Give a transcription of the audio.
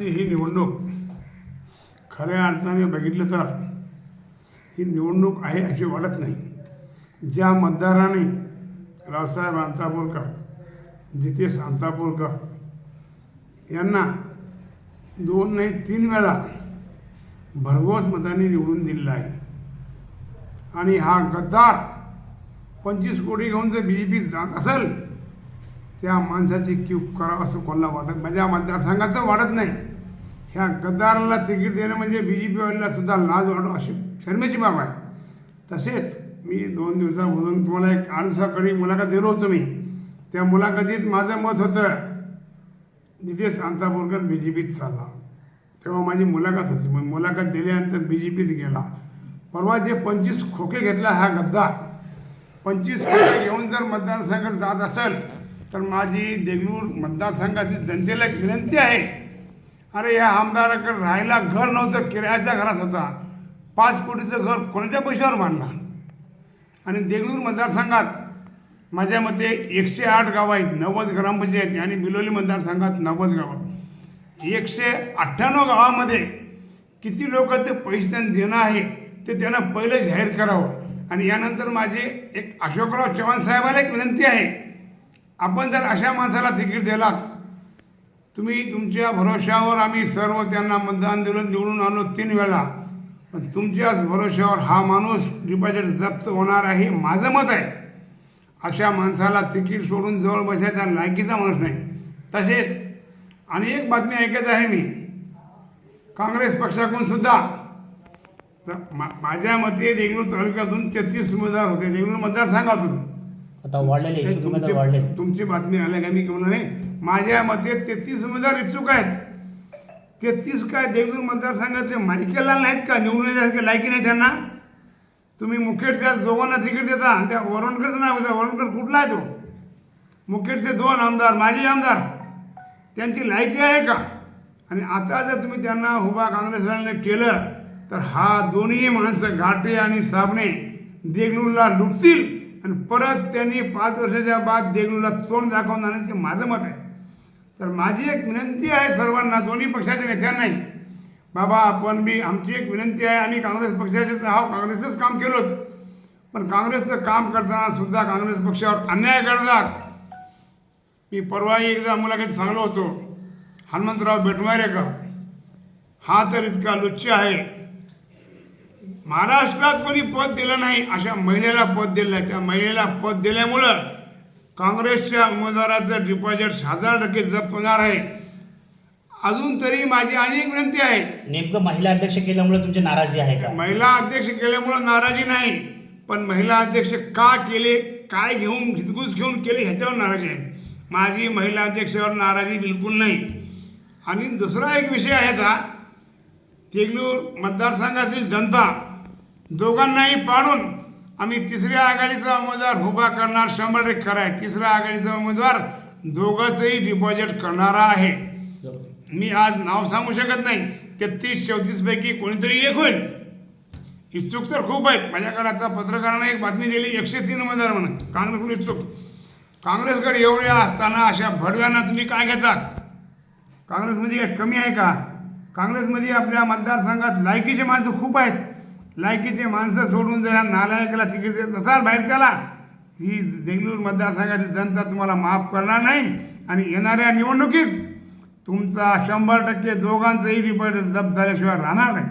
आजची ही निवडणूक खऱ्या अर्थाने बघितलं तर ही निवडणूक आहे अशी वाटत नाही. ज्या मतदाराने रावसाहेब अंतापूरकर जितेश अंतापूरकर यांना दोन नाही तीन वेळा भरघोस मतांनी निवडून दिलेला आहे. आणि हा गद्दार पंचवीस कोटी घेऊन जर बी जे पी जात असेल त्या माणसाची क्यूब करावं असं कोणाला वाटत म्हणजे माझ्या मतदारसंघाचं वाटत नाही. ह्या गद्दाराला तिकीट देणं म्हणजे बी जे पीवाल्याला सुद्धा लाज वाटो अशी शर्मेची बाब आहे. तसेच मी दोन दिवसापासून तुम्हाला एक आठ दिवसाकडे मुलाखत दिलो होतो मी. त्या मुलाखतीत माझं मत होतं नितेश अंतापूरकर बी जे पीत चालला. तेव्हा माझी मुलाखत होती. मग मुलाखत दिल्यानंतर बी जे पीत गेला. परवा जे पंचवीस खोके घेतला हा गद्दार. पंचवीस खोके घेऊन जर मतदारसंघात जात असेल तर माझी देगलूर मतदारसंघातील जनतेला एक विनंती आहे अरे या आमदाराकडे राहायला घर नव्हतं किरायाच्या घरात होता. पाच कोटीचं घर कोणाच्या पैशावर बांधला आणि देगलूर मतदारसंघात माझ्या मते एकशे आठ गावं आहेत नव्वद ग्रामपंचायती आणि बिलोली मतदारसंघात नव्वद गावं. एकशे अठ्ठ्याण्णव गावामध्ये किती लोकांचं पैसे त्यांना देणं आहे ते त्यांना पहिलं जाहीर करावं. आणि यानंतर माझे एक अशोकराव चव्हाण साहेबाला एक विनंती आहे आपण जर अशा माणसाला तिकीट दिला तुम्ही तुमच्या भरोश्यावर आम्ही सर्व त्यांना मतदान दिलं निवडून आणलो तीन वेळा. पण तुमच्याच भरोश्यावर हा माणूस डिपॉझिट जप्त होणार आहे माझं मत आहे. अशा माणसाला तिकीट सोडून जवळ बसायचा लायकीचा माणूस नाही. तसेच आणि एक बातमी ऐकत आहे मी. काँग्रेस पक्षाकडून सुद्धा. मा- माझ्या मते देगलूर तालुक्यातून तेहतीस उमेदवार होते. देगलूर मतदारसंघातून. तुमची बातमी आल्या का मी म्हणून नाही? माझ्या मते तेहतीस उमेदवार इच्छुक आहेत. तेहतीस काय देगलूर मतदारसंघाचे मायकेला नाहीत का? निवडून येण्यासारखे लायकी नाही त्यांना. तुम्ही मुखेड त्या दोघांना तिकीट देता आणि त्या वरणकरचं नाही होतं वरणकर कुठला आहे तो? मुखेडचे दोन आमदार माजी आमदार. त्यांची लायकी आहे का? आणि आता जर तुम्ही त्यांना उभा काँग्रेसवाल्याने केलं तर हा दोन्ही माणसं घाटे आणि साबणे देगलूरला लुटतील. आणि परत त्यांनी पाच वर्षाच्या बाद देगलूरला तोंड दाखवून आणण्याचे माझं मत आहे. तर माझी एक विनंती आहे सर्वांना दोन्ही पक्षाच्या नेत्यांनाही. बाबा आपण बी आमची एक विनंती आहे आम्ही काँग्रेस पक्षाचे आहोत काँग्रेसच काम केलोत. पण काँग्रेसचं काम करताना सुद्धा काँग्रेस पक्षावर अन्याय करतात मी परवाही एकदा मुलाखत सांगलो होतो हनुमंतराव बेटमारेकर हा तर इतका लुच्च आहे. महाराष्ट्रात कोणी पद दिलं नाही अशा महिलेला पद दिलं आहे त्या महिलेला पद दिल्यामुळं काँग्रेसच्या उमेदवाराचं डिपॉझिट हजार टक्के जप्त होणार आहे. अजून तरी माझी अनेक विनंती आहे. नेमकं महिला अध्यक्ष केल्यामुळे तुमची नाराजी आहे का? महिला अध्यक्ष केल्यामुळं नाराजी नाही पण महिला अध्यक्ष का केले काय घेऊन हितगुज घेऊन केले ह्याच्यावर नाराजी आहे. माझी महिला अध्यक्षावर नाराजी बिलकुल नाही. आणि दुसरा एक विषय आहे आता तेगलूर मतदारसंघातील जनता दोघांनाही पाडून आम्ही तिसऱ्या आघाडीचा उमेदवार उभा करणार शंभर टक्के आहे. तिसऱ्या आघाडीचा उमेदवार दोघांचंही डिपॉझिट करणारा आहे. मी आज नाव सांगू शकत नाही. तेहतीस चौतीस पैकी कोणीतरी एक होईल. इच्छुक तर खूप आहेत. माझ्याकडे आता पत्रकारांना एक बातमी दिली एकशे तीन उमेदवार म्हणून. काँग्रेसकडून इच्छुक? काँग्रेसकडे एवढ्या असताना अशा भडव्यांना तुम्ही काय घेतात काँग्रेसमध्ये काय कमी आहे का? काँग्रेसमध्ये आपल्या मतदारसंघात लायकीचे माणसं खूप आहेत. लायकीचे माणसं सोडून जर ह्या नालायकाला तिकीट देत नसाल बाहेर त्याला ही देगलूर मतदारसंघाची जनता तुम्हाला माफ करणार नाही आणि येणाऱ्या निवडणुकीत तुमचा शंभर टक्के दोघांचंही रिपोर्ट जप्त झाल्याशिवाय राहणार नाही.